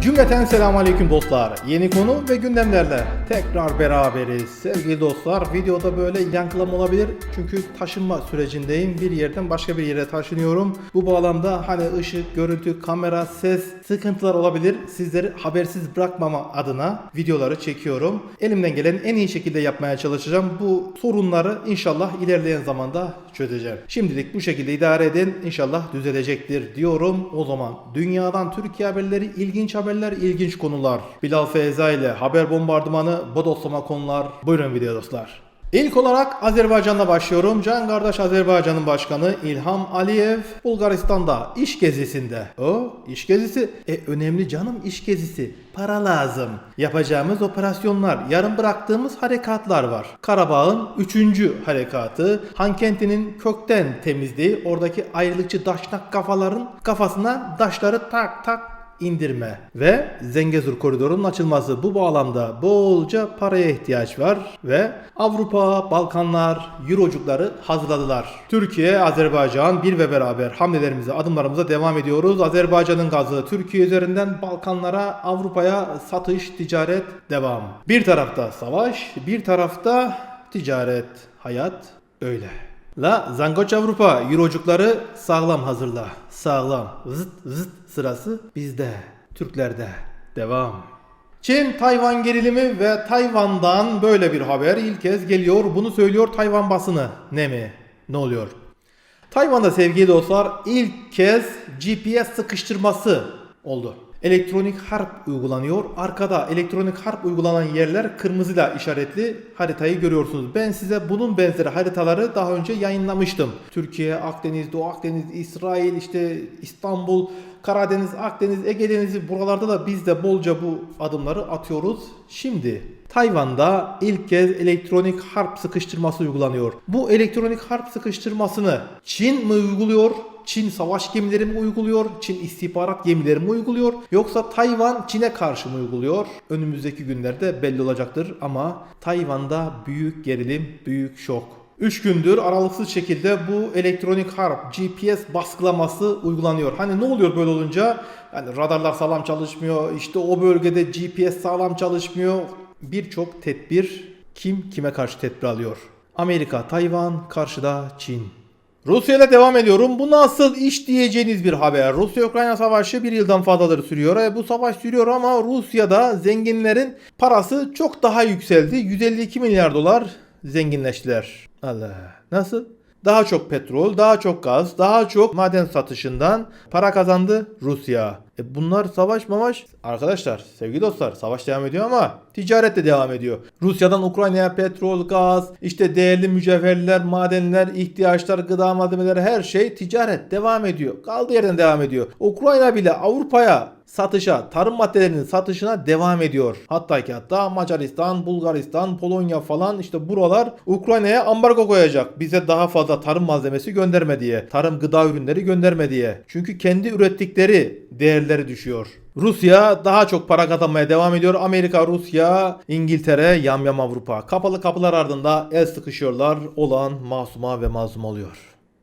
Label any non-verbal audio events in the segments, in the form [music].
Cümleten selamun aleyküm dostlar. Yeni konu ve gündemlerle tekrar beraberiz. Sevgili dostlar videoda böyle yankılama olabilir. Çünkü taşınma sürecindeyim. Bir yerden başka bir yere taşınıyorum. Bu bağlamda hani ışık, görüntü, kamera, ses sıkıntılar olabilir. Sizleri habersiz bırakmama adına videoları çekiyorum. Elimden gelen en iyi şekilde yapmaya çalışacağım. Bu sorunları inşallah ilerleyen zamanda çözeceğim. Şimdilik bu şekilde idare edin. İnşallah düzelecektir diyorum. O zaman dünyadan Türkiye haberleri, ilginç haberler, ilginç konular. Bilal Feyza ile haber bombardımanı, bodoslama konular. Buyurun video dostlar. İlk olarak Azerbaycan'la başlıyorum. Can kardeş Azerbaycan'ın başkanı İlham Aliyev Bulgaristan'da iş gezisinde. O iş gezisi. E önemli canım iş gezisi. Para lazım. Yapacağımız operasyonlar, yarım bıraktığımız harekatlar var. Karabağ'ın 3. harekatı, Hankenti'nin kökten temizliği, oradaki ayrılıkçı daşnak kafaların kafasına daşları tak tak indirme ve Zengezur koridorunun açılması bu bağlamda bolca paraya ihtiyaç var ve Avrupa, Balkanlar, Eurocukları hazırladılar. Türkiye, Azerbaycan bir ve beraber hamlelerimize, adımlarımıza devam ediyoruz. Azerbaycan'ın gazı Türkiye üzerinden Balkanlara, Avrupa'ya satış, ticaret devam. Bir tarafta savaş, bir tarafta ticaret, hayat öyle. La Zangoç Avrupa Eurocukları sağlam hazırla. Sağlam. Zıt zıt sırası bizde. Türklerde. Devam. Çin Tayvan gerilimi ve Tayvan'dan böyle bir haber ilk kez geliyor. Bunu söylüyor Tayvan basını. Ne mi? Ne oluyor? Tayvan'da sevgili dostlar ilk kez GPS sıkıştırması oldu. Elektronik harp uygulanıyor. Arkada elektronik harp uygulanan yerler kırmızıyla işaretli haritayı görüyorsunuz. Ben size bunun benzeri haritaları daha önce yayınlamıştım. Türkiye, Akdeniz, Doğu Akdeniz, İsrail, işte İstanbul, Karadeniz, Akdeniz, Ege Denizi buralarda da biz de bolca bu adımları atıyoruz. Şimdi Tayvan'da ilk kez elektronik harp sıkıştırması uygulanıyor. Bu elektronik harp sıkıştırmasını Çin mi uyguluyor? Çin savaş gemileri mi uyguluyor? Çin istihbarat gemileri mi uyguluyor? Yoksa Tayvan Çin'e karşı mı uyguluyor? Önümüzdeki günlerde belli olacaktır ama Tayvan'da büyük gerilim, büyük şok. 3 gündür aralıksız şekilde bu elektronik harp GPS baskılaması uygulanıyor. Hani ne oluyor böyle olunca? Yani radarlar sağlam çalışmıyor. işte o bölgede GPS sağlam çalışmıyor. Birçok tedbir kim kime karşı tedbir alıyor? Amerika, Tayvan, karşıda Çin. Rusya ile devam ediyorum. Bu nasıl iş diyeceğiniz bir haber. Rusya-Ukrayna savaşı bir yıldan fazladır sürüyor. E, bu savaş sürüyor ama Rusya'da zenginlerin parası çok daha yükseldi. 152 milyar dolar zenginleştiler. Allah. Nasıl? Daha çok petrol, daha çok gaz, daha çok maden satışından para kazandı Rusya. E bunlar savaş mavaş. Arkadaşlar, sevgili dostlar savaş devam ediyor ama ticaret de devam ediyor. Rusya'dan Ukrayna'ya petrol, gaz, işte değerli mücevherler, madenler, ihtiyaçlar, gıda malzemeleri her şey ticaret devam ediyor. Kaldığı yerden devam ediyor. Ukrayna bile Avrupa'ya satışa, tarım maddelerinin satışına devam ediyor. Hatta ki hatta Macaristan, Bulgaristan, Polonya falan işte buralar Ukrayna'ya ambargo koyacak. Bize daha fazla tarım malzemesi gönderme diye. Tarım gıda ürünleri gönderme diye. Çünkü kendi ürettikleri değerleri düşüyor. Rusya daha çok para kazanmaya devam ediyor. Amerika, Rusya, İngiltere, yamyam Avrupa. Kapalı kapılar ardında el sıkışıyorlar. Olan masuma ve mazlum oluyor.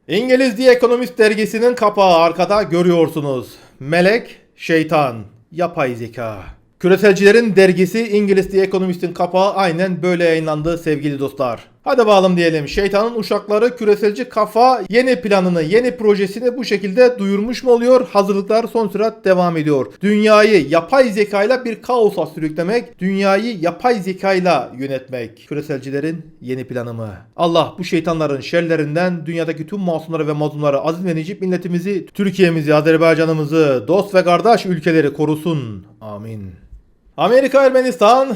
İngiliz The Economist dergisinin kapağı arkada görüyorsunuz. Melek, şeytan, yapay zeka. Küreselcilerin dergisi İngiliz The Economist'in kapağı aynen böyle yayınlandı sevgili dostlar. Hadi bakalım diyelim. Şeytanın uşakları küreselci kafa yeni planını, yeni projesini bu şekilde duyurmuş mu oluyor? Hazırlıklar son sürat devam ediyor. Dünyayı yapay zekayla bir kaosa sürüklemek, dünyayı yapay zekayla yönetmek. Küreselcilerin yeni planı mı? Allah bu şeytanların şerlerinden dünyadaki tüm masumları ve mazlumları aziz ve necip milletimizi, Türkiye'mizi, Azerbaycan'ımızı, dost ve kardeş ülkeleri korusun. Amin. Amerika Ermenistan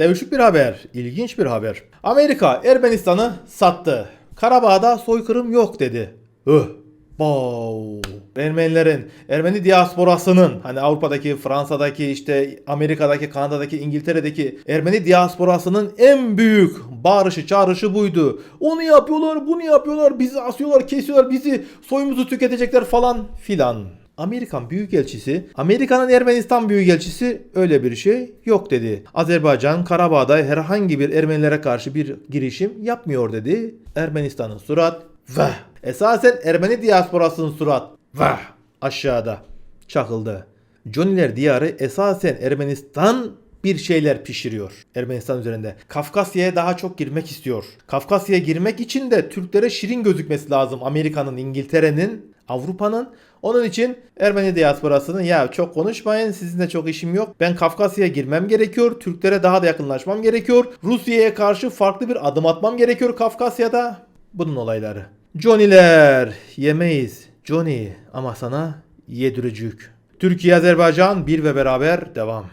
Değişik bir haber, ilginç bir haber. Amerika Ermenistan'ı sattı. Karabağ'da soykırım yok dedi. Öh. Wow. Ermenilerin, Ermeni diasporasının hani Avrupa'daki, Fransa'daki, işte Amerika'daki, Kanada'daki, İngiltere'deki Ermeni diasporasının en büyük bağırışı, çağrışı buydu. Onu yapıyorlar, bunu yapıyorlar, bizi asıyorlar, kesiyorlar, bizi soyumuzu tüketecekler falan filan. Amerikan Büyükelçisi, Amerika'nın Ermenistan Büyükelçisi öyle bir şey yok dedi. Azerbaycan Karabağ'da herhangi bir Ermenilere karşı bir girişim yapmıyor dedi. Ermenistan'ın surat vah. Esasen Ermeni diasporasının surat vah aşağıda çakıldı. Johnnyler diyarı esasen Ermenistan bir şeyler pişiriyor Ermenistan üzerinde. Kafkasya'ya daha çok girmek istiyor. Kafkasya'ya girmek için de Türklere şirin gözükmesi lazım. Amerika'nın, İngiltere'nin, Avrupa'nın. Onun için Ermeni diasporasının ya çok konuşmayın sizinle çok işim yok. Ben Kafkasya'ya girmem gerekiyor. Türklere daha da yakınlaşmam gerekiyor. Rusya'ya karşı farklı bir adım atmam gerekiyor Kafkasya'da. Bunun olayları. Johnny'ler yemeyiz. Johnny ama sana yediricük. Türkiye Azerbaycan bir ve beraber devam.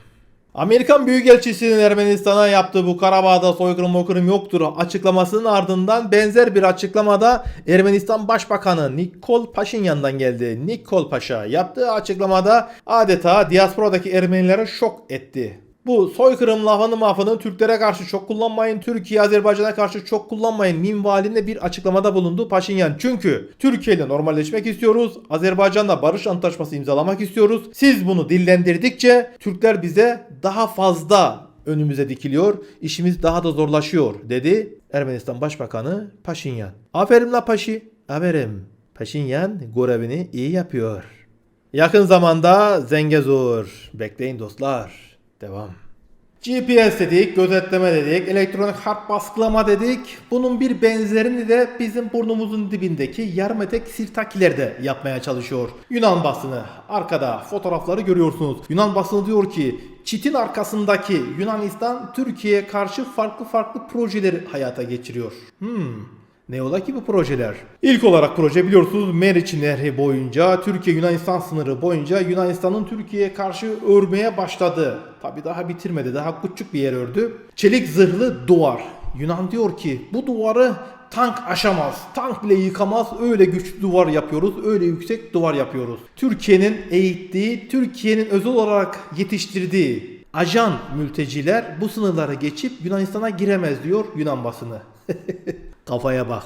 Amerikan Büyükelçisi'nin Ermenistan'a yaptığı bu Karabağ'da soykırım moykırım yoktur açıklamasının ardından benzer bir açıklamada Ermenistan Başbakanı Nikol Paşinyan'dan geldi. Nikol Paşa yaptığı açıklamada adeta diasporadaki Ermenileri şok etti. Bu soykırım lafını mafını Türklere karşı çok kullanmayın, Türkiye Azerbaycan'a karşı çok kullanmayın minvalinde bir açıklamada bulundu Paşinyan. Çünkü Türkiye ile normalleşmek istiyoruz, Azerbaycan'la barış antlaşması imzalamak istiyoruz. Siz bunu dillendirdikçe Türkler bize daha fazla önümüze dikiliyor, işimiz daha da zorlaşıyor dedi Ermenistan Başbakanı Paşinyan. Aferin la Paşi, aferin. Paşinyan görevini iyi yapıyor. Yakın zamanda Zengezur. Bekleyin dostlar. Devam. GPS dedik, gözetleme dedik, elektronik harp baskılama dedik. Bunun bir benzerini de bizim burnumuzun dibindeki Yarmetek Sirtakiler de yapmaya çalışıyor. Yunan basını. Arkada fotoğrafları görüyorsunuz. Yunan basını diyor ki çitin arkasındaki Yunanistan Türkiye'ye karşı farklı farklı projeleri hayata geçiriyor. Hmm. Ne ola ki bu projeler? İlk olarak proje biliyorsunuz Meriç Nehri boyunca Türkiye Yunanistan sınırı boyunca Yunanistan'ın Türkiye'ye karşı örmeye başladı. Tabi daha bitirmedi. Daha küçük bir yer ördü. Çelik zırhlı duvar. Yunan diyor ki bu duvarı tank aşamaz. Tank bile yıkamaz. Öyle güçlü duvar yapıyoruz. Öyle yüksek duvar yapıyoruz. Türkiye'nin eğittiği, Türkiye'nin özel olarak yetiştirdiği ajan mülteciler bu sınırları geçip Yunanistan'a giremez diyor Yunan basını. [laughs] Kafaya bak.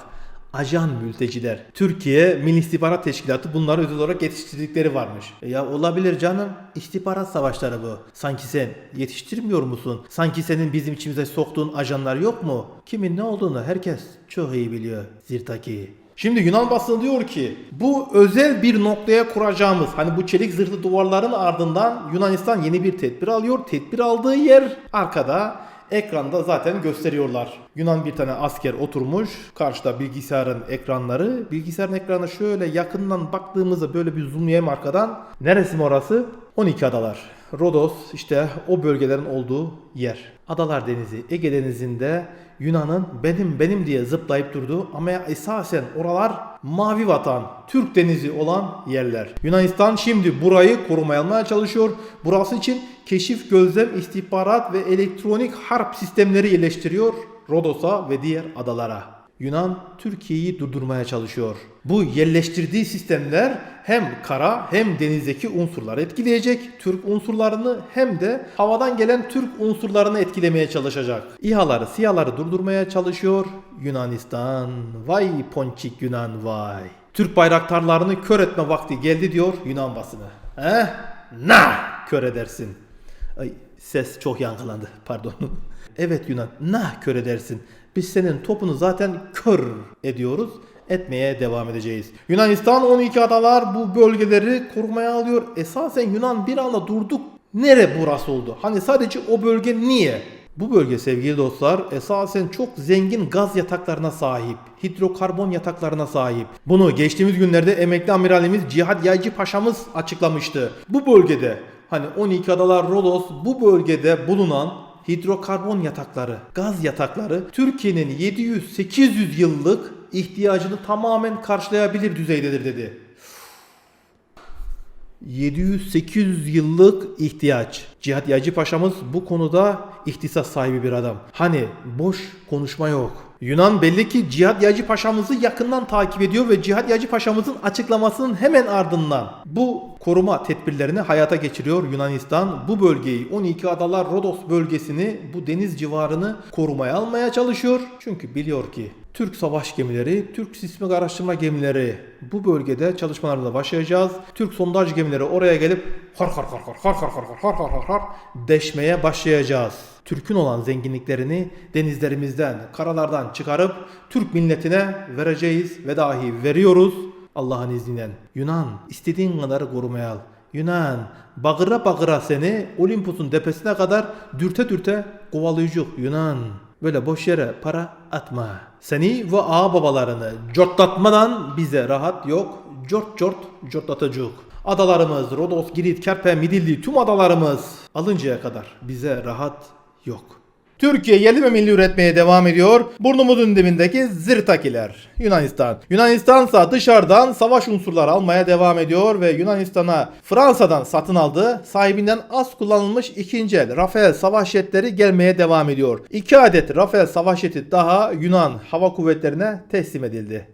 Ajan mülteciler. Türkiye Milli İstihbarat Teşkilatı bunları özel olarak yetiştirdikleri varmış. E ya olabilir canım. İstihbarat savaşları bu. Sanki sen yetiştirmiyor musun? Sanki senin bizim içimize soktuğun ajanlar yok mu? Kimin ne olduğunu herkes çok iyi biliyor. Zirtaki. Şimdi Yunan basını diyor ki bu özel bir noktaya kuracağımız hani bu çelik zırhlı duvarların ardından Yunanistan yeni bir tedbir alıyor. Tedbir aldığı yer arkada Ekranda zaten gösteriyorlar. Yunan bir tane asker oturmuş. Karşıda bilgisayarın ekranları. Bilgisayarın ekranı şöyle yakından baktığımızda böyle bir zoomlayayım arkadan. Neresi mi orası? 12 adalar. Rodos işte o bölgelerin olduğu yer. Adalar Denizi, Ege Denizi'nde Yunan'ın benim benim diye zıplayıp durduğu ama esasen oralar mavi vatan, Türk denizi olan yerler. Yunanistan şimdi burayı korumaya çalışıyor. Burası için keşif, gözlem, istihbarat ve elektronik harp sistemleri yerleştiriyor Rodos'a ve diğer adalara. Yunan Türkiye'yi durdurmaya çalışıyor. Bu yerleştirdiği sistemler hem kara hem denizdeki unsurları etkileyecek. Türk unsurlarını hem de havadan gelen Türk unsurlarını etkilemeye çalışacak. İHA'ları, SİHA'ları durdurmaya çalışıyor Yunanistan. Vay ponçik Yunan vay. Türk bayraktarlarını kör etme vakti geldi diyor Yunan basını. He? Na kör edersin. Ay ses çok yankılandı [laughs] pardon. evet Yunan na kör edersin. Biz senin topunu zaten kör ediyoruz. Etmeye devam edeceğiz. Yunanistan 12 adalar bu bölgeleri korumaya alıyor. Esasen Yunan bir anda durduk. Nere burası oldu? Hani sadece o bölge niye? Bu bölge sevgili dostlar esasen çok zengin gaz yataklarına sahip, hidrokarbon yataklarına sahip. Bunu geçtiğimiz günlerde emekli amiralimiz Cihat Yaycı Paşa'mız açıklamıştı. Bu bölgede hani 12 adalar Rodos bu bölgede bulunan hidrokarbon yatakları, gaz yatakları Türkiye'nin 700-800 yıllık ihtiyacını tamamen karşılayabilir düzeydedir dedi. 700-800 yıllık ihtiyaç. Cihat Yaycı Paşa'mız bu konuda ihtisas sahibi bir adam. Hani boş konuşma yok. Yunan belli ki Cihat Yaycı Paşa'mızı yakından takip ediyor ve Cihat Yaycı Paşa'mızın açıklamasının hemen ardından bu koruma tedbirlerini hayata geçiriyor Yunanistan. Bu bölgeyi 12 adalar Rodos bölgesini bu deniz civarını korumaya almaya çalışıyor. Çünkü biliyor ki Türk savaş gemileri, Türk sismik araştırma gemileri bu bölgede çalışmalarına başlayacağız. Türk sondaj gemileri oraya gelip har har har har har har har har har har deşmeye başlayacağız. Türk'ün olan zenginliklerini denizlerimizden, karalardan çıkarıp Türk milletine vereceğiz ve dahi veriyoruz Allah'ın izniyle. Yunan istediğin kadar korumaya al. Yunan bağıra bağıra seni Olympus'un tepesine kadar dürte dürte kovalayacak Yunan. Böyle boş yere para atma. Seni ve ağa babalarını cortlatmadan bize rahat yok. Cort cort cortlatacak. Adalarımız Rodos, Girit, Kerpe, Midilli tüm adalarımız alıncaya kadar bize rahat yok. Türkiye yerli ve milli üretmeye devam ediyor. Burnumuzun dibindeki zırtakiler. Yunanistan. Yunanistan ise dışarıdan savaş unsurları almaya devam ediyor ve Yunanistan'a Fransa'dan satın aldığı sahibinden az kullanılmış ikinci el Rafael savaş jetleri gelmeye devam ediyor. İki adet Rafael savaş jeti daha Yunan hava kuvvetlerine teslim edildi.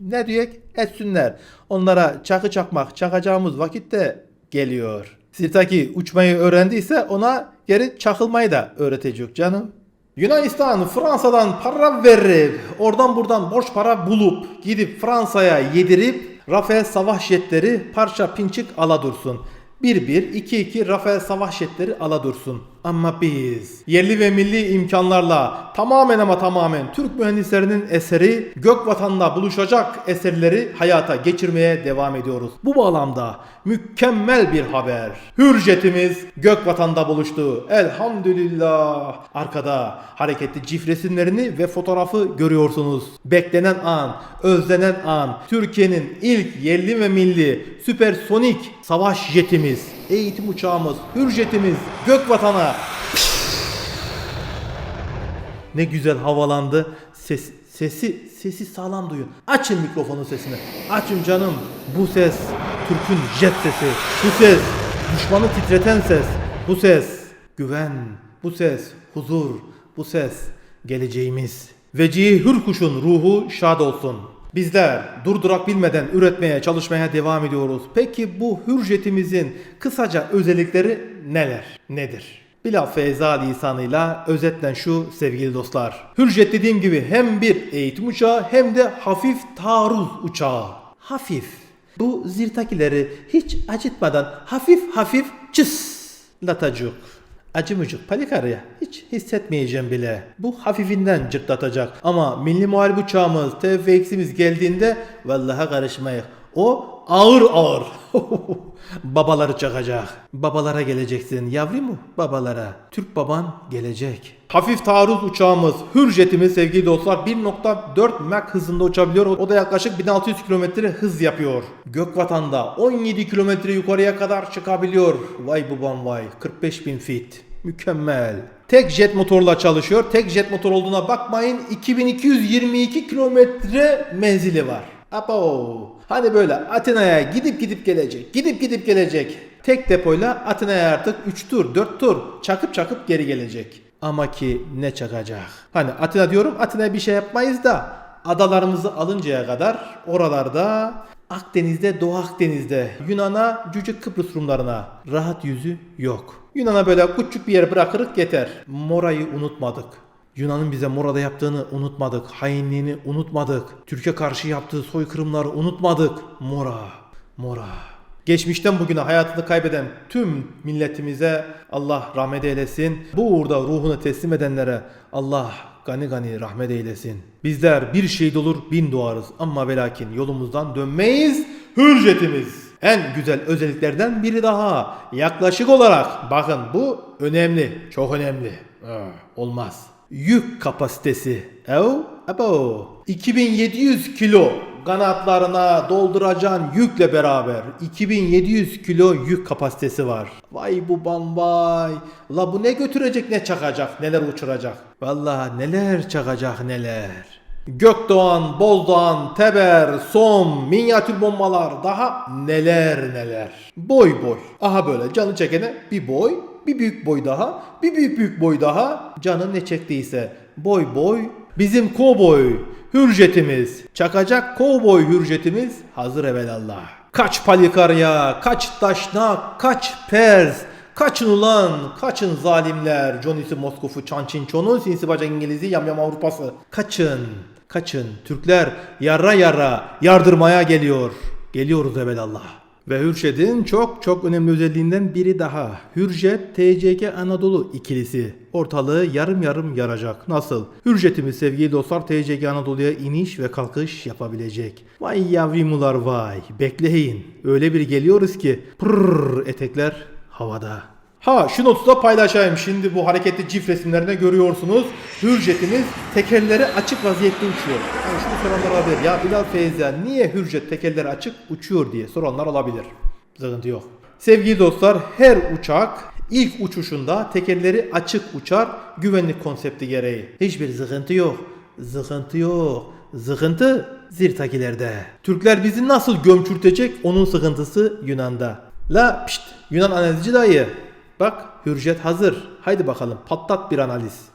Ne diyek? Etsinler. Onlara çakı çakmak çakacağımız vakitte geliyor. Sirtaki uçmayı öğrendiyse ona geri çakılmayı da öğretecek canım. Yunanistan Fransa'dan para verip oradan buradan borç para bulup gidip Fransa'ya yedirip Rafael savaş jetleri parça pinçik ala dursun. 1-1, 2-2 Rafael savaş jetleri ala dursun. Ama biz yerli ve milli imkanlarla tamamen ama tamamen Türk mühendislerinin eseri gök vatanla buluşacak eserleri hayata geçirmeye devam ediyoruz. Bu bağlamda mükemmel bir haber. Hürjetimiz gök vatanda buluştu. Elhamdülillah. Arkada hareketli cif resimlerini ve fotoğrafı görüyorsunuz. Beklenen an, özlenen an. Türkiye'nin ilk yerli ve milli süpersonik savaş jetimiz, eğitim uçağımız, hürjetimiz gök vatana ne güzel havalandı. Ses, sesi sesi sağlam duyun. Açın mikrofonun sesini. Açın canım. Bu ses Türk'ün jet sesi. Bu ses düşmanı titreten ses. Bu ses güven. Bu ses huzur. Bu ses geleceğimiz. Vecihi Hürkuş'un ruhu şad olsun. Bizler durdurak bilmeden üretmeye, çalışmaya devam ediyoruz. Peki bu hürjetimizin kısaca özellikleri neler? Nedir? Bilal Feyza lisanıyla özetle şu sevgili dostlar. Hürjet dediğim gibi hem bir eğitim uçağı hem de hafif taarruz uçağı. Hafif. Bu zirtakileri hiç acıtmadan hafif hafif cıs latacak. Acımıcık palikarya hiç hissetmeyeceğim bile. Bu hafifinden cırtlatacak. Ama milli muharip uçağımız TFX'imiz geldiğinde vallaha karışmayız. O ağır ağır. [laughs] Babaları çakacak. Babalara geleceksin yavru mu? Babalara. Türk baban gelecek. Hafif taarruz uçağımız Hürjet'imiz sevgili dostlar 1.4 Mach hızında uçabiliyor. O da yaklaşık 1600 km hız yapıyor. Gökvatan'da 17 km yukarıya kadar çıkabiliyor. Vay babam vay. 45.000 feet. Mükemmel. Tek jet motorla çalışıyor. Tek jet motor olduğuna bakmayın. 2222 kilometre menzili var. Abo. Hani böyle Atina'ya gidip gidip gelecek. Gidip gidip gelecek. Tek depoyla Atina'ya artık 3 tur 4 tur çakıp çakıp geri gelecek. Ama ki ne çakacak. Hani Atina diyorum Atina'ya bir şey yapmayız da adalarımızı alıncaya kadar oralarda Akdeniz'de Doğu Akdeniz'de Yunan'a Cüce Kıbrıs Rumlarına rahat yüzü yok. Yunan'a böyle küçük bir yer bırakırık yeter. Mora'yı unutmadık. Yunan'ın bize Mora'da yaptığını unutmadık. Hainliğini unutmadık. Türkiye karşı yaptığı soykırımları unutmadık. Mora, Mora. Geçmişten bugüne hayatını kaybeden tüm milletimize Allah rahmet eylesin. Bu uğurda ruhunu teslim edenlere Allah gani gani rahmet eylesin. Bizler bir şehit olur bin doğarız ama ve lakin yolumuzdan dönmeyiz. Hürjetimiz. En güzel özelliklerden biri daha. Yaklaşık olarak bakın bu önemli. Çok önemli. Ah, Olmaz. Yük kapasitesi. Ev, abo. 2700 kilo kanatlarına dolduracağın yükle beraber 2700 kilo yük kapasitesi var. Vay bu vay. La bu ne götürecek ne çakacak neler uçuracak. Vallahi neler çakacak neler. Gökdoğan, Bozdoğan, Teber, Som, minyatür bombalar daha neler neler. Boy boy. Aha böyle canı çekene bir boy, bir büyük boy daha, bir büyük büyük boy daha. Canı ne çektiyse boy boy. Bizim kovboy hürjetimiz, çakacak kovboy hürjetimiz hazır evelallah. Kaç palikarya, kaç taşnak, kaç pers, Kaçın ulan, kaçın zalimler. Johnny'si Moskof'u, Çançinçon'u, sinsi bacak İngiliz'i, yamyam Avrupa'sı. Kaçın, kaçın. Türkler yarra yarra yardırmaya geliyor. Geliyoruz evelallah. Ve Hürşet'in çok çok önemli özelliğinden biri daha. Hürjet TCG Anadolu ikilisi. Ortalığı yarım yarım yaracak. Nasıl? Hürjet'imiz sevgili dostlar TCG Anadolu'ya iniş ve kalkış yapabilecek. Vay yavrimular vay. Bekleyin. Öyle bir geliyoruz ki pırrr etekler havada. Ha şu notu da paylaşayım. Şimdi bu hareketli çift resimlerinde görüyorsunuz. Hürjet'imiz tekerleri açık vaziyette uçuyor. Yani şunu soranlar olabilir. Ya Bilal Feyza niye Hürjet tekerleri açık uçuyor diye soranlar olabilir. Sıkıntı yok. Sevgili dostlar her uçak ilk uçuşunda tekerleri açık uçar güvenlik konsepti gereği. Hiçbir sıkıntı yok. Sıkıntı yok. Sıkıntı zirtakilerde. Türkler bizi nasıl gömçürtecek onun sıkıntısı Yunan'da. La pişt Yunan analizci dayı. Bak Hürjet hazır. Haydi bakalım patlat bir analiz.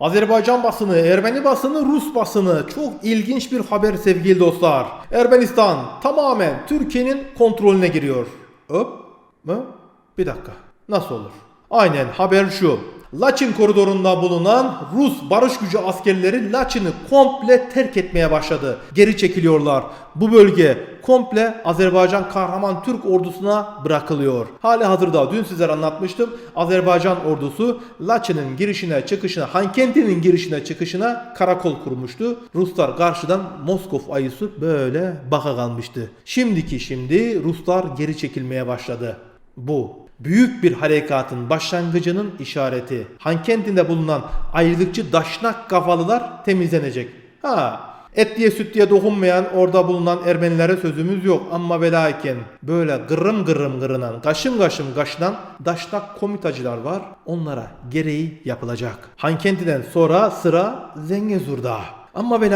Azerbaycan basını, Ermeni basını, Rus basını. Çok ilginç bir haber sevgili dostlar. Ermenistan tamamen Türkiye'nin kontrolüne giriyor. Hop mı? Bir dakika. Nasıl olur? Aynen haber şu. Laçin koridorunda bulunan Rus barış gücü askerleri Laçin'i komple terk etmeye başladı. Geri çekiliyorlar. Bu bölge komple Azerbaycan kahraman Türk ordusuna bırakılıyor. Hali hazırda dün sizlere anlatmıştım. Azerbaycan ordusu Laçin'in girişine çıkışına, Hankenti'nin girişine çıkışına karakol kurmuştu. Ruslar karşıdan Moskov ayısı böyle baka kalmıştı. Şimdiki şimdi Ruslar geri çekilmeye başladı. Bu büyük bir harekatın başlangıcının işareti. Hankentinde bulunan ayrılıkçı daşnak kafalılar temizlenecek. Ha et diye süt diye dokunmayan orada bulunan Ermenilere sözümüz yok ama ve böyle gırım gırım gırınan kaşım kaşım kaşınan daşnak komitacılar var onlara gereği yapılacak. Hankenti'den sonra sıra Zengezur'da. Ama ve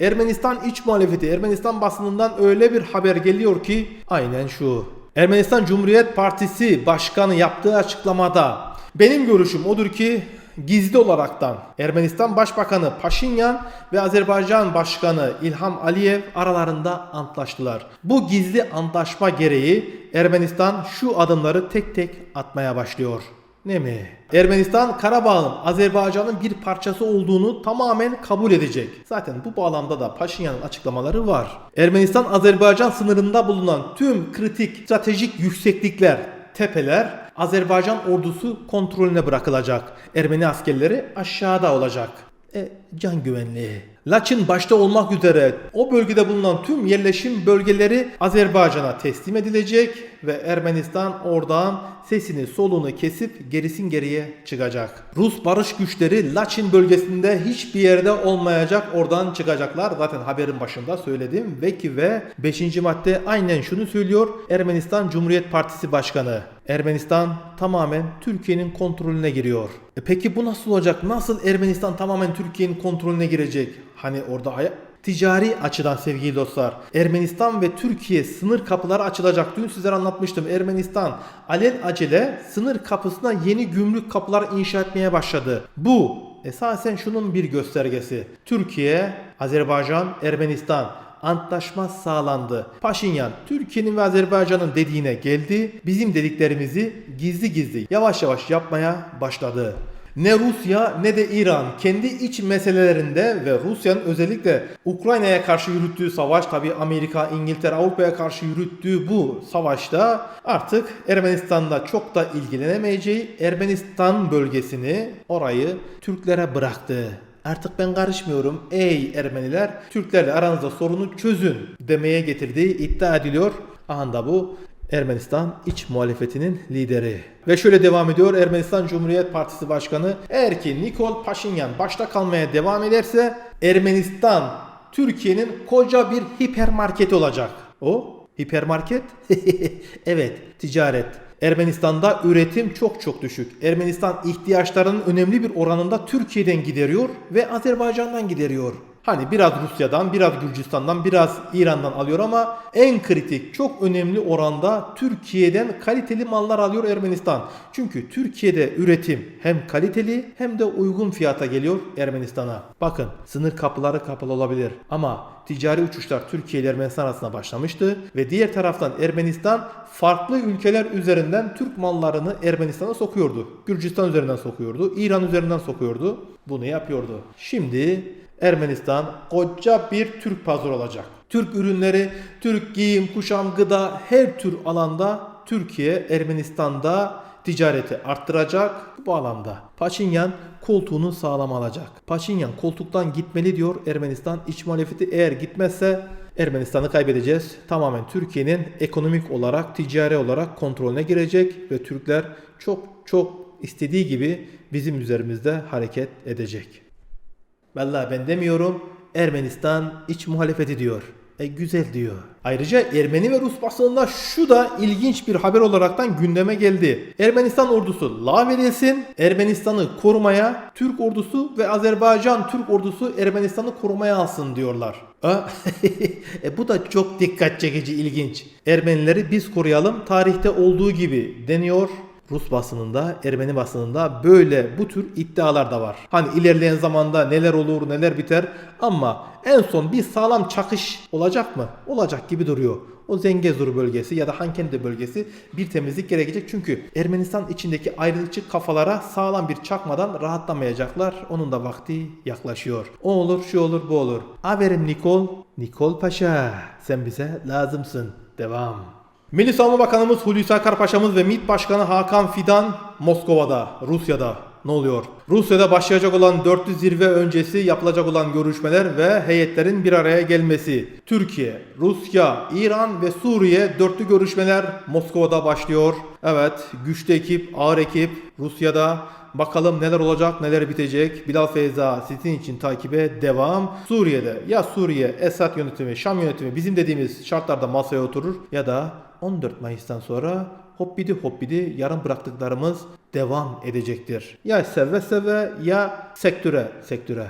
Ermenistan iç muhalefeti Ermenistan basınından öyle bir haber geliyor ki aynen şu. Ermenistan Cumhuriyet Partisi Başkanı yaptığı açıklamada benim görüşüm odur ki gizli olaraktan Ermenistan Başbakanı Paşinyan ve Azerbaycan Başkanı İlham Aliyev aralarında antlaştılar. Bu gizli antlaşma gereği Ermenistan şu adımları tek tek atmaya başlıyor. Ne mi? Ermenistan Karabağ'ın Azerbaycan'ın bir parçası olduğunu tamamen kabul edecek. Zaten bu bağlamda da Paşinyan'ın açıklamaları var. Ermenistan Azerbaycan sınırında bulunan tüm kritik stratejik yükseklikler, tepeler Azerbaycan ordusu kontrolüne bırakılacak. Ermeni askerleri aşağıda olacak. E, can güvenliği. Laçin başta olmak üzere o bölgede bulunan tüm yerleşim bölgeleri Azerbaycan'a teslim edilecek ve Ermenistan oradan sesini soluğunu kesip gerisin geriye çıkacak. Rus barış güçleri Laçin bölgesinde hiçbir yerde olmayacak oradan çıkacaklar. Zaten haberin başında söyledim. Ve ki ve 5. madde aynen şunu söylüyor. Ermenistan Cumhuriyet Partisi Başkanı. Ermenistan tamamen Türkiye'nin kontrolüne giriyor. E peki bu nasıl olacak? Nasıl Ermenistan tamamen Türkiye'nin kontrolüne girecek? Hani orada ticari açıdan sevgili dostlar Ermenistan ve Türkiye sınır kapıları açılacak. Dün sizlere anlatmıştım. Ermenistan alel acele sınır kapısına yeni gümrük kapılar inşa etmeye başladı. Bu esasen şunun bir göstergesi. Türkiye, Azerbaycan, Ermenistan antlaşma sağlandı. Paşinyan Türkiye'nin ve Azerbaycan'ın dediğine geldi. Bizim dediklerimizi gizli gizli yavaş yavaş yapmaya başladı. Ne Rusya ne de İran kendi iç meselelerinde ve Rusya'nın özellikle Ukrayna'ya karşı yürüttüğü savaş tabi Amerika, İngiltere, Avrupa'ya karşı yürüttüğü bu savaşta artık Ermenistan'da çok da ilgilenemeyeceği Ermenistan bölgesini orayı Türklere bıraktı. Artık ben karışmıyorum. Ey Ermeniler, Türklerle aranızda sorunu çözün demeye getirdiği iddia ediliyor. Anda bu Ermenistan iç muhalefetinin lideri. Ve şöyle devam ediyor Ermenistan Cumhuriyet Partisi Başkanı eğer ki Nikol Paşinyan başta kalmaya devam ederse Ermenistan Türkiye'nin koca bir hipermarketi olacak. O hipermarket? [laughs] evet ticaret. Ermenistan'da üretim çok çok düşük. Ermenistan ihtiyaçlarının önemli bir oranında Türkiye'den gideriyor ve Azerbaycan'dan gideriyor. Hani biraz Rusya'dan, biraz Gürcistan'dan, biraz İran'dan alıyor ama en kritik, çok önemli oranda Türkiye'den kaliteli mallar alıyor Ermenistan. Çünkü Türkiye'de üretim hem kaliteli hem de uygun fiyata geliyor Ermenistan'a. Bakın sınır kapıları kapalı olabilir ama ticari uçuşlar Türkiye ile Ermenistan arasında başlamıştı ve diğer taraftan Ermenistan farklı ülkeler üzerinden Türk mallarını Ermenistan'a sokuyordu. Gürcistan üzerinden sokuyordu, İran üzerinden sokuyordu. Bunu yapıyordu. Şimdi Ermenistan koca bir Türk pazarı olacak. Türk ürünleri, Türk giyim, kuşam, gıda her tür alanda Türkiye Ermenistan'da ticareti arttıracak bu alanda. Paşinyan koltuğunu sağlam alacak. Paşinyan koltuktan gitmeli diyor Ermenistan iç muhalefeti. Eğer gitmezse Ermenistan'ı kaybedeceğiz. Tamamen Türkiye'nin ekonomik olarak, ticari olarak kontrolüne girecek ve Türkler çok çok istediği gibi bizim üzerimizde hareket edecek. Vallahi ben demiyorum. Ermenistan iç muhalefeti diyor. E güzel diyor. Ayrıca Ermeni ve Rus basınında şu da ilginç bir haber olaraktan gündeme geldi. Ermenistan ordusu lağvedilsin. Ermenistan'ı korumaya Türk ordusu ve Azerbaycan Türk ordusu Ermenistan'ı korumaya alsın diyorlar. [laughs] E bu da çok dikkat çekici ilginç. Ermenileri biz koruyalım tarihte olduğu gibi deniyor. Rus basınında, Ermeni basınında böyle bu tür iddialar da var. Hani ilerleyen zamanda neler olur, neler biter ama en son bir sağlam çakış olacak mı? Olacak gibi duruyor. O Zengezur bölgesi ya da Hankendi bölgesi bir temizlik gerekecek. Çünkü Ermenistan içindeki ayrılıkçı kafalara sağlam bir çakmadan rahatlamayacaklar. Onun da vakti yaklaşıyor. O olur, şu olur, bu olur. Aferin Nikol. Nikol Paşa sen bize lazımsın. Devam. Milli Savunma Bakanımız Hulusi Akar Paşa'mız ve MİT Başkanı Hakan Fidan Moskova'da, Rusya'da. Ne oluyor? Rusya'da başlayacak olan dörtlü zirve öncesi yapılacak olan görüşmeler ve heyetlerin bir araya gelmesi. Türkiye, Rusya, İran ve Suriye dörtlü görüşmeler Moskova'da başlıyor. Evet, güçlü ekip, ağır ekip Rusya'da. Bakalım neler olacak, neler bitecek. Bilal Feyza sizin için takibe devam. Suriye'de ya Suriye, Esad yönetimi, Şam yönetimi bizim dediğimiz şartlarda masaya oturur ya da 14 Mayıs'tan sonra hoppidi hoppidi yarım bıraktıklarımız devam edecektir. Ya seve seve ya sektöre sektöre.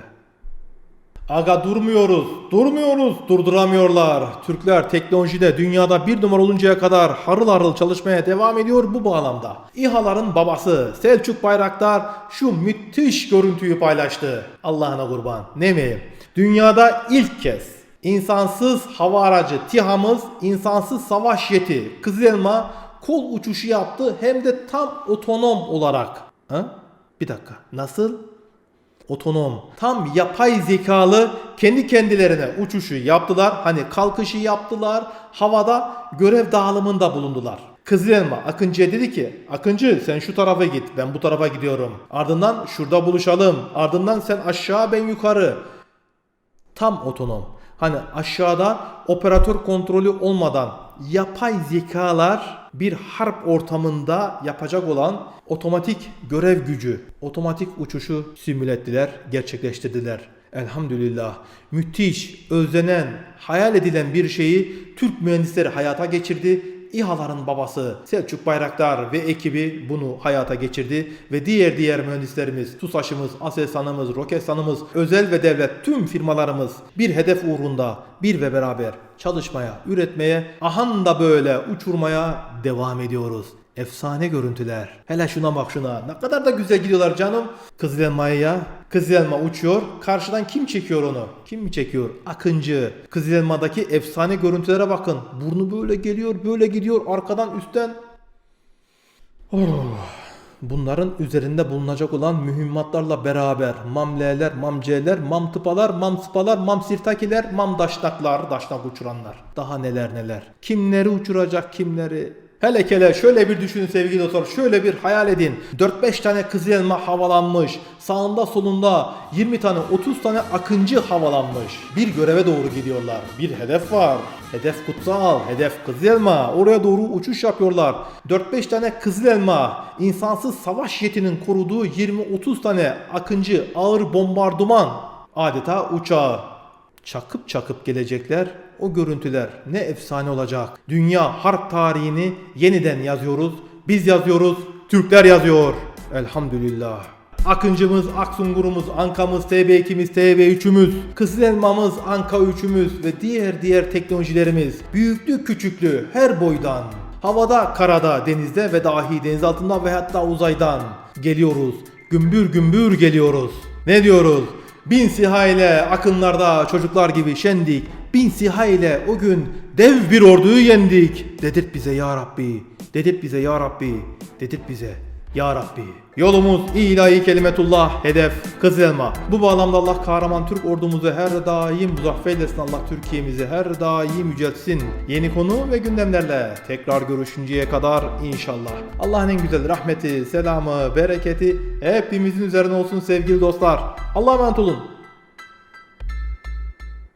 Aga durmuyoruz, durmuyoruz, durduramıyorlar. Türkler teknolojide dünyada bir numara oluncaya kadar harıl harıl çalışmaya devam ediyor bu bağlamda. İHA'ların babası Selçuk Bayraktar şu müthiş görüntüyü paylaştı. Allah'ına kurban. Ne mi? Dünyada ilk kez insansız hava aracı TİHA'mız insansız savaş jeti Kızıl Elma kol uçuşu yaptı hem de tam otonom olarak. Ha? Bir dakika. Nasıl? otonom, tam yapay zekalı kendi kendilerine uçuşu yaptılar. Hani kalkışı yaptılar. Havada görev dağılımında bulundular. Kızılelma Akıncı'ya dedi ki Akıncı sen şu tarafa git ben bu tarafa gidiyorum. Ardından şurada buluşalım. Ardından sen aşağı ben yukarı. Tam otonom. Hani aşağıda operatör kontrolü olmadan yapay zekalar bir harp ortamında yapacak olan otomatik görev gücü, otomatik uçuşu simüle ettiler, gerçekleştirdiler. Elhamdülillah müthiş, özlenen, hayal edilen bir şeyi Türk mühendisleri hayata geçirdi. İHA'ların babası Selçuk Bayraktar ve ekibi bunu hayata geçirdi ve diğer diğer mühendislerimiz, TUSAŞ'ımız, ASELSAN'ımız, ROKESAN'ımız, özel ve devlet tüm firmalarımız bir hedef uğrunda bir ve beraber çalışmaya, üretmeye, ahan da böyle uçurmaya devam ediyoruz. Efsane görüntüler. Hele şuna bak şuna. Ne kadar da güzel gidiyorlar canım. Kızıl elmaya. Kızıl elma uçuyor. Karşıdan kim çekiyor onu? Kim mi çekiyor? Akıncı. Kızıl elmadaki efsane görüntülere bakın. Burnu böyle geliyor, böyle gidiyor. Arkadan üstten. Oh. Bunların üzerinde bulunacak olan mühimmatlarla beraber mamleler, mamceler, mamtıpalar, mamsıpalar, mamsirtakiler, mamdaşnaklar, daşnak uçuranlar. Daha neler neler. Kimleri uçuracak kimleri? Hele kele şöyle bir düşünün sevgili dostlar. Şöyle bir hayal edin. 4-5 tane kızıl elma havalanmış. Sağında solunda 20 tane 30 tane akıncı havalanmış. Bir göreve doğru gidiyorlar. Bir hedef var. Hedef kutsal, hedef kızıl elma. Oraya doğru uçuş yapıyorlar. 4-5 tane kızıl elma, insansız savaş jetinin koruduğu 20-30 tane akıncı ağır bombardıman adeta uçağı çakıp çakıp gelecekler. O görüntüler ne efsane olacak. Dünya harp tarihini yeniden yazıyoruz. Biz yazıyoruz, Türkler yazıyor. Elhamdülillah. Akıncımız, Aksungurumuz, Ankamız, TB2'miz, TB3'ümüz, Kızıl Elmamız, Anka 3'ümüz ve diğer diğer teknolojilerimiz büyüklü küçüklü her boydan havada, karada, denizde ve dahi deniz altında ve hatta uzaydan geliyoruz. Gümbür gümbür geliyoruz. Ne diyoruz? Bin siha ile akınlarda çocuklar gibi şendik. Bin siha ile o gün dev bir orduyu yendik. Dedirt bize ya Rabbi. Dedirt bize ya Rabbi. Dedirt bize. Ya Rabbi. Yolumuz ilahi kelimetullah, hedef Kızıl Elma. Bu bağlamda Allah kahraman Türk ordumuzu her daim muzaffer. Allah Türkiye'mizi her daim yüceltsin. Yeni konu ve gündemlerle tekrar görüşünceye kadar inşallah. Allah'ın en güzel rahmeti, selamı, bereketi hepimizin üzerine olsun sevgili dostlar. Allah'a emanet olun.